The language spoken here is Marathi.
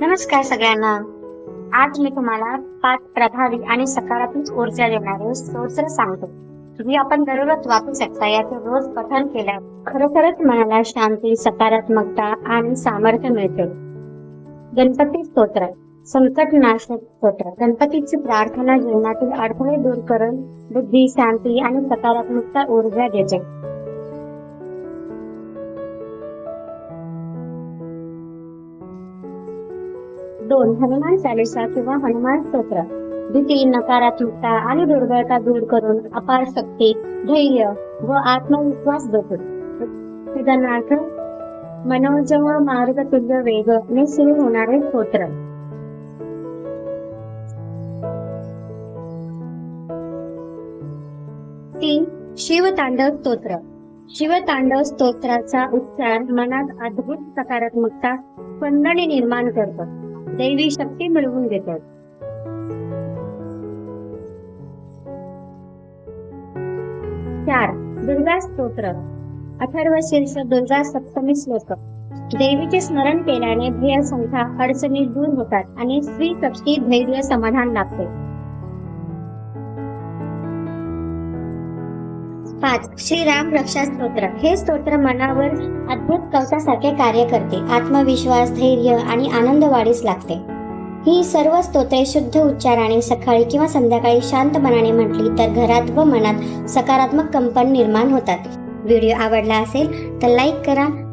नमस्कार सगळ्यांना. आज मी तुम्हाला पाच प्रभावी आणि सकारात्मक ऊर्जा देणारे स्तोत्र सांगतो. तुम्ही आपण दररोज वापरू शकता याचे रोज पठण केल्यास खरोखरच मनाला शांती सकारात्मकता आणि सामर्थ्य मिळते. गणपती स्तोत्र संकट नाशक स्तोत्र. गणपतीची प्रार्थना जीवनातील अडथळे दूर करून बुद्धी शांती आणि सकारात्मकता ऊर्जा देते. दोन हनुमान चालिसा किंवा हनुमान स्तोत्र. भीती नकारात्मकता आणि दुर्बळता दूर करून अपार शक्ती धैर्य व आत्मविश्वास देतो उदाहरणार्थ मनोजव मार्ग तुल्य वेग ने सुरू होणारे स्तोत्र. तीन शिवतांडव स्तोत्र. शिवतांडव स्तोत्राचा उच्चार मनात अद्भुत सकारात्मकता स्पंदने निर्माण करतो. दैवी शक्ती मिळवून देतात. चार दुर्गा स्तोत्र. अथर्व शीर्ष दुर्गा सप्तमी श्लोक. देवीचे स्मरण केल्याने भय संख्या अडचणी दूर होतात आणि स्त्री शक्ती धैर्य समाधान लाभते. पाच. श्रीराम रक्षा स्तोत्र. हे स्तोत्र मनावर अद्भुत कवचासारखे कार्य करते. आत्मविश्वास धैर्य आणि आनंद वाढीस लागते. ही सर्व स्तोत्रे शुद्ध उच्चाराने सकाळी किंवा संध्याकाळी शांत मनाने म्हटली तर घरात व मनात सकारात्मक कंपन निर्माण होतात. व्हिडिओ आवडला असेल तर लाईक करा